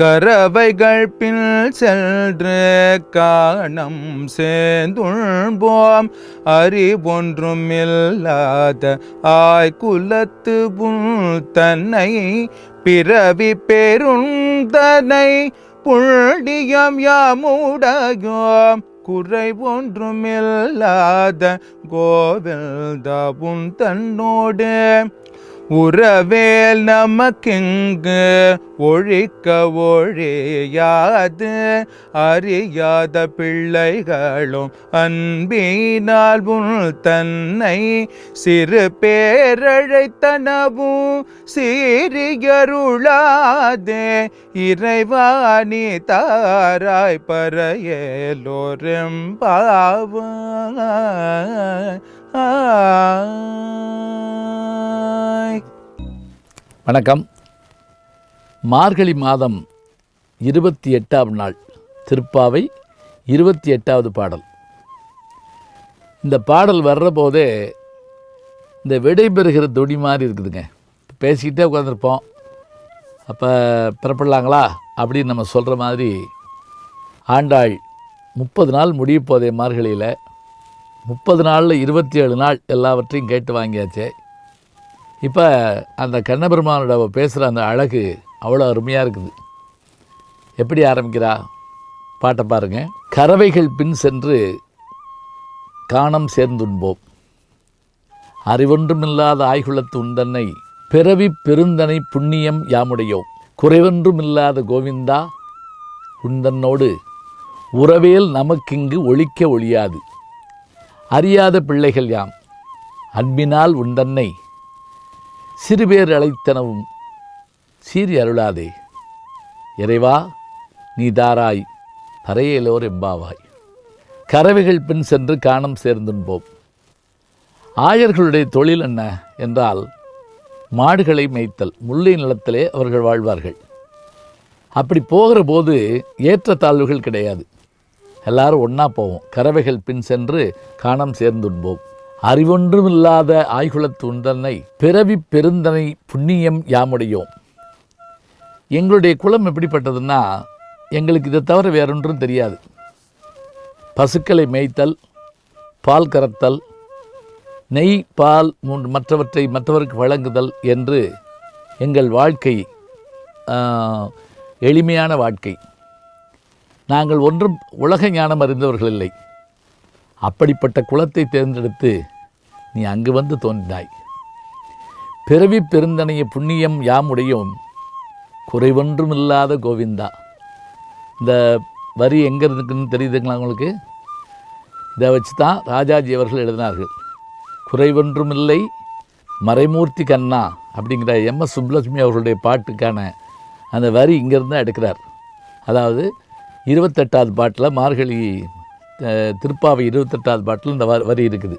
கரவைகள் பின் சென்று காணம் சேர்ந்துள்போம் அறிவொன்றும் இல்லாத ஆய்குலத்து புல் தன்னை பிறவி பெருந்தனை புள்ளியம் யாமுடையோம். குறை ஒன்றுமில்லாத இல்லாத கோவில்தபுன் தன்னோடு உறவேல் நமக்கெங்கு ஒழிக்க ஒழியாது. அறியாத பிள்ளைகளும் அன்பினால் உன் தன்னை சிறு பேரழைத்தனவும் சீரியருளாதே. இறைவாணி தாராய் பறையலோரும் பாவ ஆ வணக்கம். மார்கழி மாதம் இருபத்தி எட்டாவது நாள் திருப்பாவை இருபத்தி எட்டாவது பாடல். இந்த பாடல் வர்ற போதே இந்த விடைபெறுகிற துணி மாதிரி இருக்குதுங்க. பேசிக்கிட்டே உட்காந்துருப்போம் அப்போ பிறப்பிடலாங்களா? அப்படின்னு நம்ம சொல்கிற மாதிரி ஆண்டாள் முப்பது நாள் முடிய போதே மார்கழியில். முப்பது நாளில் இருபத்தி ஏழு நாள் எல்லாவற்றையும் கேட்டு வாங்கியாச்சு. இப்போ அந்த கண்ணபெருமானோட பேசுகிற அந்த அழகு அவ்வளோ அருமையாக இருக்குது. எப்படி ஆரம்பிக்கிறா? பாட்டை பாருங்க. கறவைகள் பின் சென்று காணம் சேர்ந்துண்போம். அறிவொன்றுமில்லாத ஆய்குலத்து உண்டன்னை பிறவி பெருந்தனை புண்ணியம் யாமுடையோம். குறைவொன்றுமில்லாத கோவிந்தா உந்தன்னோடு உறவேல் நமக்கிங்கு ஒழிக்க ஒழியாது. அறியாத பிள்ளைகள் யாம். அன்பினால் உண்டன்னை சிறுபேர் அழைத்தனவும் சீறி அருளாதே. இறைவா நீ தாராய் தரையிலோர் எம்பாவாய். கறவைகள் பின் சென்று காணம் சேர்ந்துன்போம் ஆயர்களுடைய தொழில் என்ன என்றால் மாடுகளை மேய்த்தல் முல்லை நிலத்திலே அவர்கள் வாழ்வார்கள். அப்படி போகிற போது ஏற்றத்தாழ்வுகள் கிடையாது. எல்லாரும் ஒன்றா போவோம். கறவைகள் பின் சென்று காணம் சேர்ந்துண்போம். அறிவொன்றுமில்லாத ஆய்குலத்து உண்டனை பிறவி பெருந்தனை புண்ணியம் யாமுடையோம். எங்களுடைய குலம் எப்படிப்பட்டதுன்னா எங்களுக்கு இதை தவிர வேறொன்றும் தெரியாது. பசுக்களை மேய்த்தல் பால் கறத்தல் நெய் பால் மூன்று மற்றவற்றை மற்றவருக்கு வழங்குதல் என்று எங்கள் வாழ்க்கை எளிமையான வாழ்க்கை. நாங்கள் ஒன்றும் உலக ஞானம் அறிந்தவர்கள் இல்லை. அப்படிப்பட்ட குலத்தை தேர்ந்தெடுத்து நீ அங்கு வந்து தோன்றினாய். பிறவி பெருந்தனைய புண்ணியம் யாமுடையோம் குறைவொன்றுமில்லாத கோவிந்தா. இந்த வரி எங்கே இருக்குன்னு தெரியுதுங்களா உங்களுக்கு? இதை வச்சு தான் ராஜாஜி அவர்கள் எழுதினார்கள். குறைவொன்றுமில்லை மறைமூர்த்தி கண்ணா அப்படிங்கிற எம். எஸ். சுப்புலட்சுமி அவர்களுடைய பாட்டுக்கான அந்த வரி இங்கேருந்து தான் எடுக்கிறார். அதாவது இருபத்தெட்டாவது பாட்டில் மார்கழி திருப்பாவை இருபத்தெட்டாவது பாட்டில் இந்த வ- வரி இருக்குது.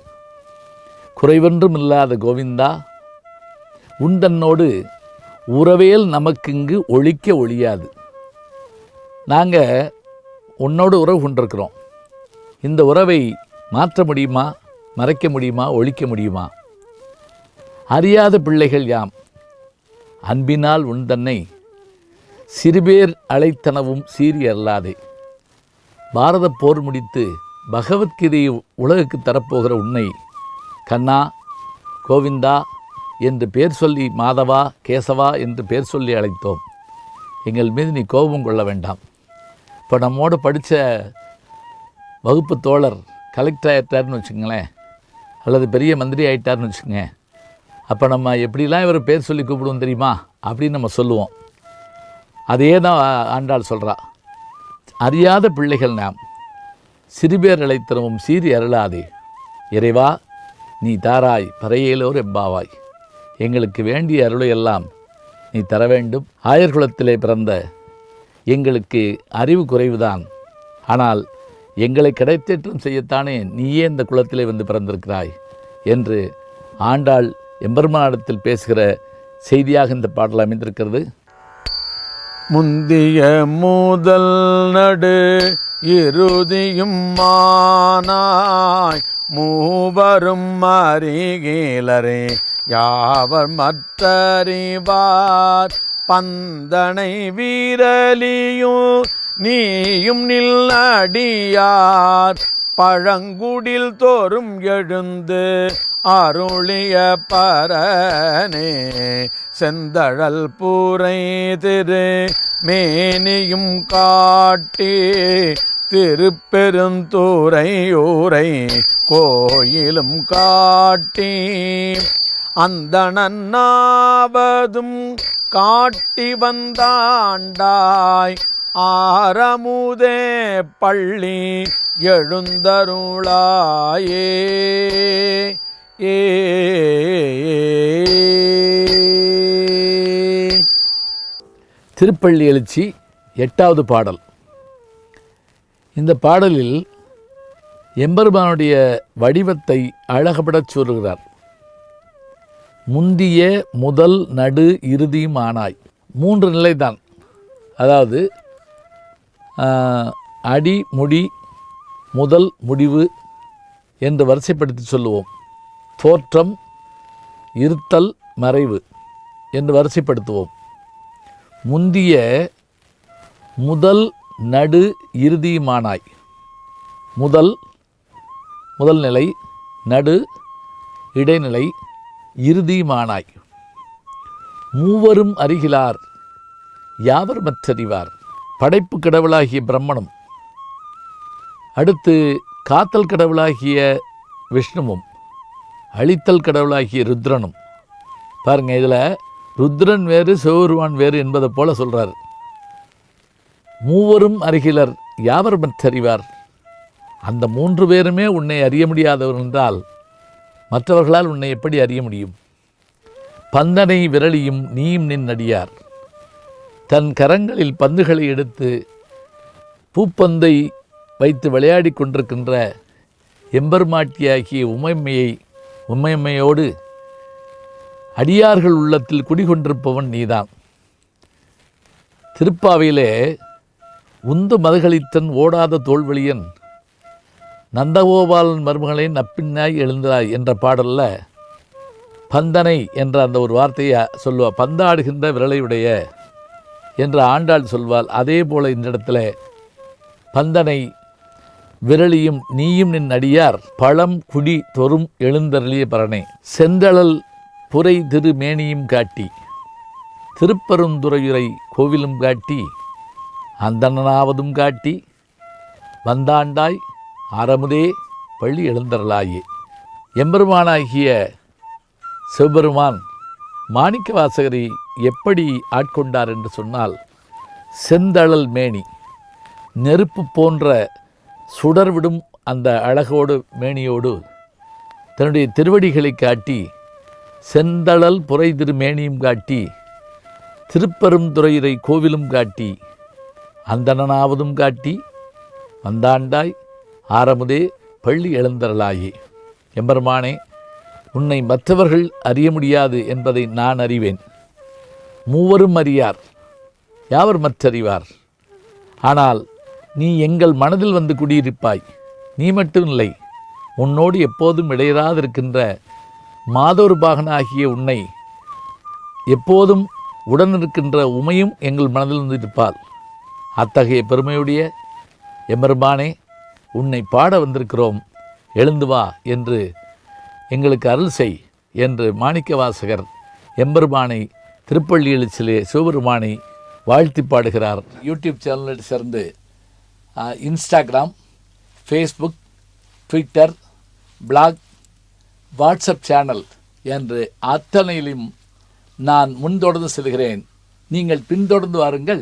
குறைவொன்றும் இல்லாத கோவிந்தா உண்டன்னோடு உறவேல் நமக்கு இங்கு ஒழிக்க ஒழியாது. நாங்கள் உன்னோடு உறவு கொண்டிருக்கிறோம். இந்த உறவை மாற்ற முடியுமா மறைக்க முடியுமா ஒழிக்க முடியுமா? அறியாத பிள்ளைகள் யாம். அன்பினால் உண்டன்னை சிறுபேர் அழைத்தனவும் சீரியல்லாதே பாரத போர் முடித்து பகவத்கீதையை உலகுக்கு தரப்போகிற உன்னை கண்ணா கோவிந்தா என்று பேர் சொல்லி மாதவா கேசவா என்று பேர் சொல்லி அழைத்தோம். எங்கள் மீது நீ கோபம் கொள்ள வேண்டாம். இப்போ நம்மோடு படித்த வகுப்பு தோழர் கலெக்டர் ஆகிட்டார்னு வச்சுங்களேன் அல்லது பெரிய மந்திரி ஆகிட்டார்னு வச்சுக்கோங்க. அப்போ நம்ம எப்படிலாம் இவர் பேர் சொல்லி கூப்பிடுவோம் தெரியுமா? அப்படின்னு நம்ம சொல்லுவோம். அதையே தான் ஆண்டாள் சொல்கிறா அறியாத பிள்ளைகள் நாம். சிறுபேர் அழைத்திரமும் சீறி அருளாதே. இறைவா நீ தாராய் பறையேலோர் எம்பாவாய் எங்களுக்கு வேண்டிய அருளையெல்லாம் நீ தர வேண்டும். ஆயர்குலத்திலே பிறந்த எங்களுக்கு அறிவு குறைவுதான். ஆனால் எங்களை கிடைத்தேற்றம் செய்யத்தானே நீயே இந்த குலத்திலே வந்து பிறந்திருக்கிறாய் என்று ஆண்டாள் எம்பெருமானிடத்தில் பேசுகிற செய்தியாக இந்த பாடல் அமைந்திருக்கிறது. முந்திய மூதல் நடு இறுதியும் மானாய். மூவரும் அறிகிலரே யாவர் மற்றறிவார்? பந்தனை வீரலியும் நீயும் நில்லடியார் பழங்குடில் தோறும் எழுந்து அருளிய பரனே செந்தழல் பூரை திரு மேனியும் காட்டி திருப்பெருந்தூரையூரை கோயிலும் காட்டி அந்த நன்னாவதும் காட்டி வந்தாண்டாய் ஆரமுதே பள்ளி எழுந்தருளாயே. ஏ. திருப்பள்ளி எழுச்சி எட்டாவது பாடல். இந்த பாடலில் எம்பெருமானுடைய வடிவத்தை அழகப்படச் சொல்கிறார் முந்திய முதல் நடு இறுதி மானாய் மூன்று நிலைதான். அதாவது அடி முடி முதல் முடிவு என்று வரிசைப்படுத்தி சொல்லுவோம். தோற்றம் இருத்தல் மறைவு என்று வரிசைப்படுத்துவோம். முந்திய முதல் நடு இறுதியுமானாய். முதல் முதல் நிலை நடு இடைநிலை இறுதியுமானாய். மூவரும் அருகிலார் யாவர் மற்றறிவார்? படைப்பு கடவுளாகிய பிரம்மனும் அடுத்து காத்தல் கடவுளாகிய விஷ்ணுவும் அழித்தல் கடவுளாகிய ருத்ரனும். பாருங்க இதில் ருத்ரன் வேறு சிவபெருமான் வேறு என்பதை போல சொல்கிறார் மூவரும் அருகிலர் யாவர் மற்றறிவார் அந்த மூன்று பேருமே உன்னை அறிய முடியாதவர் என்றால் மற்றவர்களால் உன்னை எப்படி அறிய முடியும்? பந்தனை விரலியும் நீயும் நின் அடியார். தன் கரங்களில் பந்துகளை எடுத்து பூப்பந்தை வைத்து விளையாடி கொண்டிருக்கின்ற எம்பெருமாட்டியாகிய உமைமையை உமைமையோடு அடியார்கள் உள்ளத்தில் குடிகொண்டிருப்பவன் நீதான். திருப்பாவையிலே உந்து மதுகளித்தன் ஓடாத தோல்வெளியன் நந்தகோபாலன் மருமகளை நப்பின்னாய் எழுந்தாய் என்ற பாடல்ல பந்தனை என்ற அந்த ஒரு வார்த்தையை சொல்லுவா. பந்தாடுகின்ற விரலையுடைய என்று ஆண்டாள் சொல்வாள். அதே போல இந்த இடத்துல பந்தனை விரலியும் நீயும் நின் அடியார் பழம் குடி தொறும் எழுந்தருளிய பரணே. செந்தழல் புரை திரு மேனியும் காட்டி திருப்பெருந்துறையுரை கோவிலும் காட்டி அந்தணனாவதும் காட்டி வந்தாண்டாய் அறமுதே பள்ளி எழுந்தருளாயே. எம்பெருமானாகிய சிவபெருமான் மாணிக்க வாசகரை எப்படி ஆட்கொண்டார் என்று சொன்னால் செந்தழல் மேனி நெருப்பு போன்ற சுடர்விடும் அந்த அழகோடு மேனியோடு தன்னுடைய திருவடிகளை காட்டி செந்தழல் புரை திருமேனியும் காட்டி திருப்பெருந்துறையுரை கோவிலும் காட்டி அந்தணனாவதும் காட்டி வந்தாண்டாய் ஆரமுதே பள்ளி எழுந்தரலாயே எம்பெருமானே உன்னை மற்றவர்கள் அறிய முடியாது என்பதை நான் அறிவேன். மூவரும் அறியார் யாவர் மற்றறிவார்? ஆனால் நீ எங்கள் மனதில் வந்து குடியிருப்பாய். நீ மட்டும் இல்லை உன்னோடு எப்போதும் இடையராதிருக்கின்ற மாதோர் பாகனாகிய உன்னை எப்போதும் உடன் இருக்கின்ற உமையும் எங்கள் மனதில் வந்து இருப்பாள் அத்தகைய பெருமையுடைய எம்பெருமானே உன்னை பாட வந்திருக்கிறோம். எழுந்து வா என்று எங்களுக்கு அருள் செய் என்று மாணிக்க வாசகர் எம்பெருமானை திருப்பள்ளி எழுச்சிலே சிவபெருமானை வாழ்த்தி பாடுகிறார். யூடியூப் சேனலில் சேர்ந்து Instagram Facebook Twitter blog WhatsApp channel என்று அத்தனையிலும் நான் முன்தொடர்ந்து செல்கிறேன். நீங்கள் பின்தொடர்ந்து வாருங்கள்.